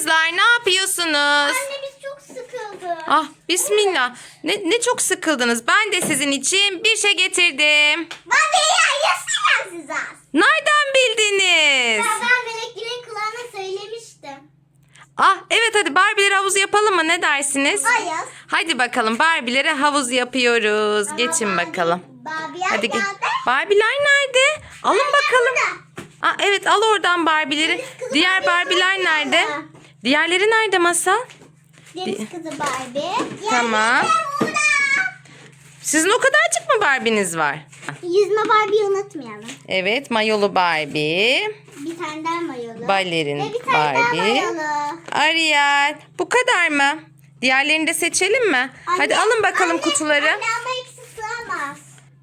kızlar ne yapıyorsunuz? Anne biz çok sıkıldık. Ah bismillah. Ne, ne çok sıkıldınız. Ben de sizin için bir şey getirdim. Baba ya yasın size. Nereden bildiniz? Ben, ben meleklerin kulağına söylemiştim. Ah evet hadi Barbie'leri havuzu yapalım mı? Ne dersiniz? Hayır. Hadi bakalım Barbie'lere havuz yapıyoruz. Geçin Barbie- bakalım. Barbie Hadi geldi. Barbie'ler nerede? Alın bakalım. Ah evet al oradan kızı Diğer Barbie Barbie'ler nerede? mu? Diğerleri nerede Masal? Deniz kızı Barbie. Tamam. Sizin o kadarcık mı Barbie'niz var? Yüzme Barbie'yi unutmayalım. Evet mayolu Barbie. Bir tane daha mayolu. Balerin Ve bir tane daha Barbie. mayolu. Ariel. Bu kadar mı? Diğerlerini de seçelim mi? Hadi alın bakalım anne, kutuları. Anne ama ikisi sığamaz.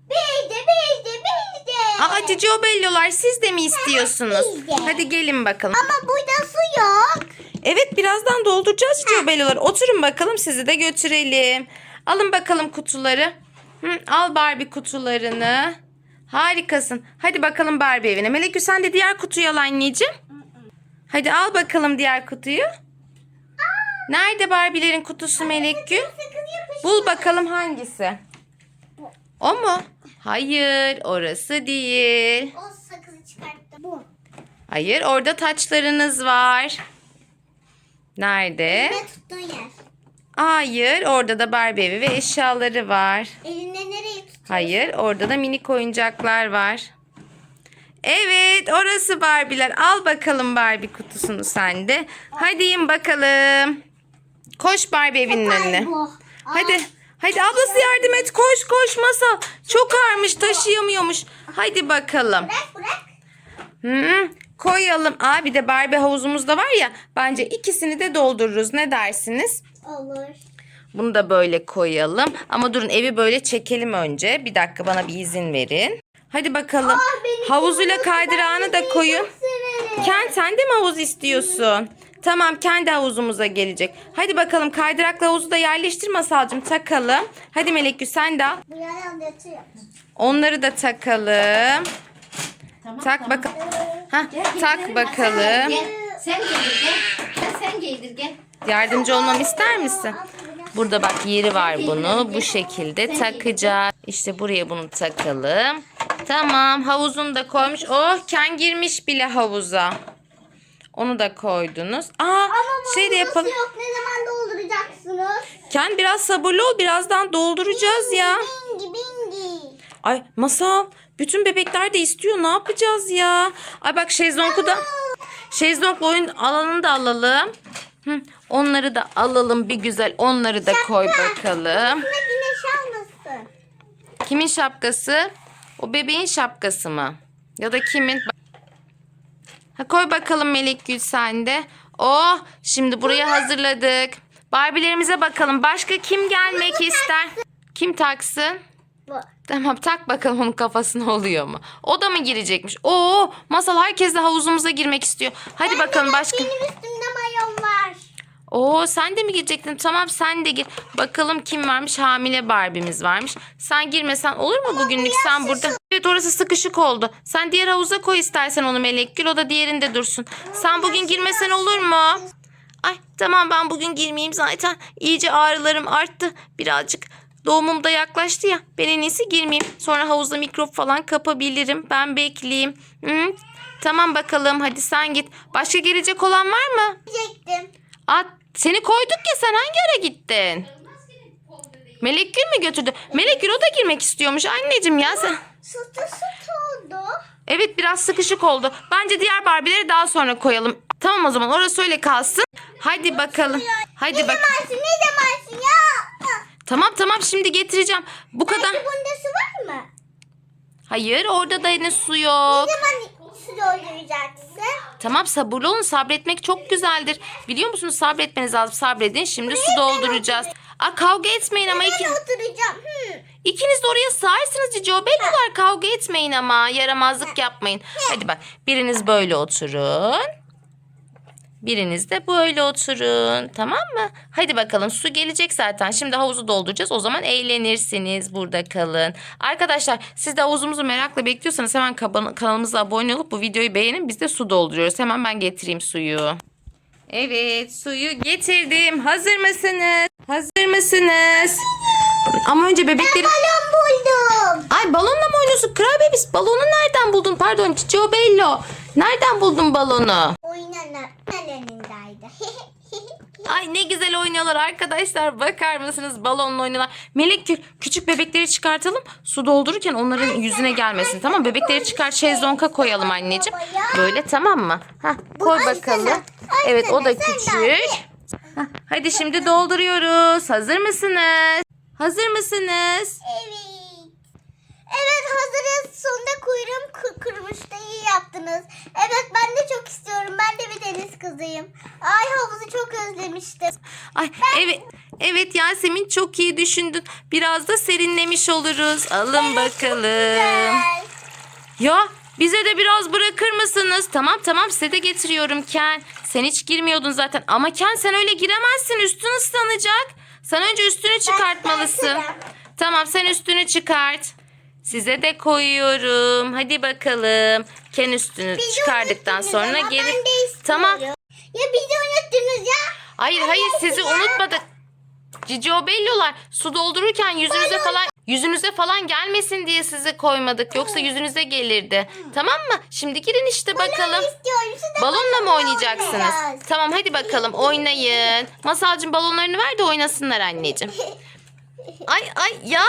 Bir de bir de bir de. Aa Cicio Bello'lar siz de mi istiyorsunuz? biz de. Hadi gelin bakalım. Ama burada su yok. Evet birazdan dolduracağız Cicio Bello'ları. Oturun bakalım sizi de götürelim. Alın bakalım kutuları. Hı, al Barbie kutularını. Harikasın. Hadi bakalım Barbie evine. Melekü sen de diğer kutuyu al anneciğim. Hadi al bakalım diğer kutuyu. Nerede Barbie'lerin kutusu yapışmış. Bul bakalım hangisi? O mu? Hayır, orası değil. O sakızı çıkarttı. Bu. Hayır, orada taçlarınız var. Nerede? Ne tuttuğun yer. Hayır, orada da Barbie evi ve eşyaları var. Elinde nereye tutuyorsun? Hayır, orada da minik oyuncaklar var. Evet, orası Barbie'ler. Al bakalım Barbie kutusunu sen de. Hadi in bakalım. Koş Barbie evinin Ay önüne. bu. Aa, Hadi. Hadi ablası yardım et. Koş koş masal. Çok ağırmış taşıyamıyormuş. Hadi bakalım. Bırak bırak. Hı, koyalım. Aa bir de Barbie havuzumuz da var ya. Bence ikisini de doldururuz. Ne dersiniz? Olur. Bunu da böyle koyalım. Ama durun evi böyle çekelim önce. Bir dakika bana bir izin verin. Hadi bakalım. Aa, Havuzuyla havuz. kaydırağını da koyun. çok severim. Ken sen de mi havuz istiyorsun? Tamam kendi havuzumuza gelecek. Hadi bakalım kaydırakla havuzu da yerleştir Masalcığım takalım. Hadi Melekgül sen de. Onları da takalım. Tamam, Tak tamam. bakalım. Hah, Gel, tak bakalım. Gel, sen giydir gel. Gel, sen giydir gel. Yardımcı olmamı ister misin? Burada bak yeri var bunu. Bu şekilde takacağız. İşte buraya bunu takalım. Tamam havuzunu da koymuş. Oh Ken girmiş bile havuza. Onu da koydunuz. Aa Ama şey de yapalım. yok? Ne zaman dolduracaksınız? Ken biraz sabırlı ol. Birazdan dolduracağız ya. Bingi bingi. Ay masal. Bütün bebekler de istiyor. Ne yapacağız ya? Ay bak şezlongu da. Şezlongla oyun alanını da alalım. Hı, onları da alalım bir güzel. Onları da koy bakalım. Güneş almasın. Kimin şapkası? O bebeğin şapkası mı? Ya da kimin? Ha, koy bakalım Melek Gül sen de. Oh şimdi buraya hazırladık. Barbie'lerimize bakalım. Başka kim gelmek ister? Kim taksın? Bu. Tamam tak bakalım onun kafasına oluyor mu? O da mı girecekmiş? Oo masal herkes de havuzumuza girmek istiyor. Hadi bakalım başka. Benim üstümde mayon var. Oo sen de mi girecektin? Tamam sen de gir. Bakalım kim varmış? Hamile Barbie'miz varmış. Sen girmesen olur mu bugünlük? Sen burada. Evet orası sıkışık oldu. Sen diğer havuza koy istersen onu Melek Gül. O da diğerinde dursun. Sen bugün girmesen olur mu? Ay tamam ben bugün girmeyeyim zaten. İyice ağrılarım arttı. Birazcık doğumum da yaklaştı ya. Ben en iyisi girmeyeyim. Sonra havuzda mikrop falan kapabilirim. Ben bekleyeyim. Hı? Tamam bakalım hadi sen git. Başka gelecek olan var mı? Diyecektim. Aa, seni koyduk ya sen hangi ara gittin? Melek Gül mü götürdü? Melek Gül o da girmek istiyormuş anneciğim ya sen. Sütü süt oldu. Evet biraz sıkışık oldu. Bence diğer Barbie'leri daha sonra koyalım. Tamam o zaman orası öyle kalsın. Hadi bakalım. Hadi bak. ne? Tamam tamam şimdi getireceğim. Bu kadar. Belki bunda su var mı? Hayır orada da yine su Ne yok. zaman su dolduracaksın? Tamam sabırlı olun sabretmek çok güzeldir. Biliyor musunuz sabretmeniz lazım sabredin. Şimdi su dolduracağız. Aa, kavga etmeyin ama iki, Ben oturacağım. Hı. ikiniz de oraya sığarsınız Cicio. Bellolar kavga etmeyin ama yaramazlık yapmayın. Hadi bak biriniz böyle oturun. Biriniz de böyle oturun. Tamam mı? Hadi bakalım su gelecek zaten. Şimdi havuzu dolduracağız. O zaman eğlenirsiniz. Burada kalın. Arkadaşlar siz de havuzumuzu merakla bekliyorsanız hemen kanalımıza abone olup bu videoyu beğenin. Biz de su dolduruyoruz. Hemen ben getireyim suyu. Evet suyu getirdim. Hazır mısınız? Hazır mısınız? Ama önce bebekleri... Balon buldum. Ay balonla mı oynuyorsun? Kral bebis balonu nereden buldun? Pardon Cicio Bello. Nereden buldun balonu? Oynanan elindeydi. Ay ne güzel oynuyorlar arkadaşlar. Bakar mısınız balonla oynuyorlar. Melek Gül küçük bebekleri çıkartalım. Su doldururken onların yüzüne gelmesin. Tamam bebekleri çıkar şezlonga koyalım anneciğim. Böyle tamam mı? Hah, koy bakalım. Evet o da küçük. Hah, Hadi şimdi dolduruyoruz. Hazır mısınız? Hazır mısınız? evet. Evet hazırız. Sonunda kuyruğum kı- kırmıştı. İyi yaptınız. Evet ben de çok istiyorum. Ben de bir deniz kızıyım. Ay havuzu çok özlemiştim. Ay evet. Evet Yasemin çok iyi düşündün. Biraz da serinlemiş oluruz. Alın bakalım. Güzel. Ya bize de biraz bırakır mısınız? Tamam tamam size de getiriyorum Ken. Sen hiç girmiyordun zaten. Ama Ken sen öyle giremezsin. Üstün ıslanacak. Sen önce üstünü çıkartmalısın. çıkartırım. Tamam sen üstünü çıkart. Size de koyuyorum. Hadi bakalım. Ken üstünü Bizi çıkardıktan sonra geri. Tamam. Ya bizi unuttunuz ya. Hayır hayır sizi unutmadık. Cicio Bellolar su doldururken yüzünüze falan yüzünüze falan gelmesin diye size koymadık. Yoksa yüzünüze gelirdi. Tamam mı? Şimdi girin işte bakalım. Balonla mı oynayacaksınız? Tamam hadi bakalım oynayın. Masalcığım balonlarını ver de oynasınlar anneciğim. Ay ay ya.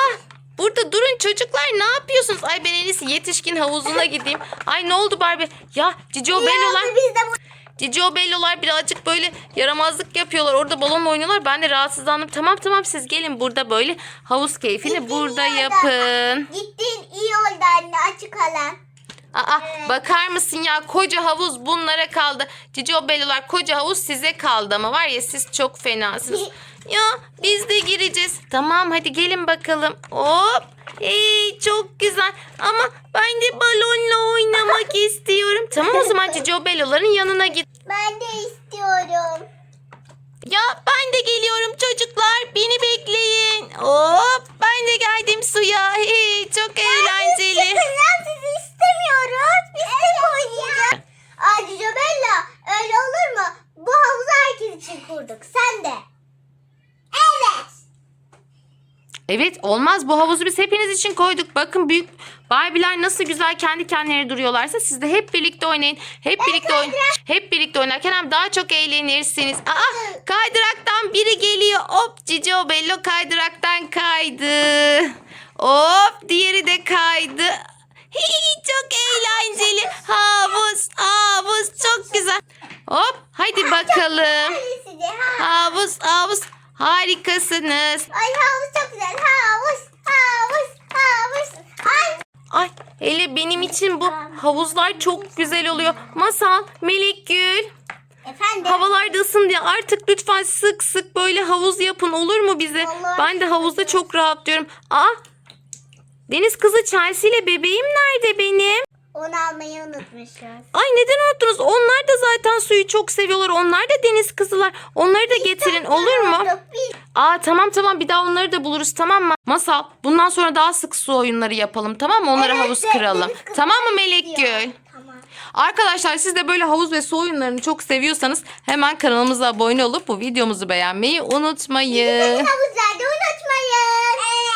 Burada durun çocuklar ne yapıyorsunuz? Ay ben en iyisi yetişkin havuzuna gideyim. Ay ne oldu Barbie? Ya Cicio Bellolar. Ya, Biz de bu Cicio Bellolar birazcık böyle yaramazlık yapıyorlar. Orada balonla oynuyorlar. Ben de rahatsızlandım. Tamam tamam siz gelin burada böyle havuz keyfini burada iyi oldu. yapın. Gittin iyi oldu anne açık alan. Aa bakar mısın ya koca havuz bunlara kaldı. Cicio Bellolar koca havuz size kaldı ama var ya siz çok fenasınız. Ya biz de gireceğiz. Tamam hadi gelin bakalım. Hop. Hey çok güzel ama ben de balonla oynamak istiyorum. Tamam o zaman Cicio Bello'ların yanına git. Ben de istiyorum. Ya ben de geliyorum çocuklar. Beni bekleyin. Hop ben de geldim suya. Hey, çok eğlenceli. Çıkın ya sizi istemiyoruz. Biz tek oynayacağız. Ayrıca Bella öyle olur mu? Bu havuzu herkes için kurduk. Sen de. Evet. Evet olmaz bu havuzu biz hepiniz için koyduk. Bakın büyük Barbie'ler nasıl güzel kendi kendilerine duruyorlarsa siz de hep birlikte oynayın. Hep birlikte oyn hep birlikte oynarken hem daha çok eğlenirsiniz. Aa kaydıraktan biri geliyor. Hop Cicio Bello kaydıraktan kaydı. Hop diğeri de kaydı. Hii, çok eğlenceli. Havuz havuz çok güzel. Hop hadi bakalım. Havuz havuz harikasınız. Ay havuz çok güzel. Havuz, havuz, havuz. Ay. Ay hele benim için bu havuzlar çok güzel oluyor. Masal, Melek Gül. Efendim. Havalar da ısın diye artık lütfen sık sık böyle havuz yapın olur mu bize? Olur. Ben de havuzda çok rahatlıyorum. Aa Deniz kızı Chelsea ile bebeğim nerede benim? Onu almayı unutmuşuz. Ay neden unuttunuz? Onlar da zaten suyu çok seviyorlar. Onlar da deniz kızılar. Onları da getirin olur mu? Aa tamam tamam bir daha onları da buluruz tamam mı? Masal bundan sonra daha sık su oyunları yapalım tamam mı? Onlara Evet, havuz kıralım. deniz kızı Tamam mı Melek istiyor. Gül? Tamam. Arkadaşlar siz de böyle havuz ve su oyunlarını çok seviyorsanız hemen kanalımıza abone olup bu videomuzu beğenmeyi unutmayın. Havuzlarda unutmayın.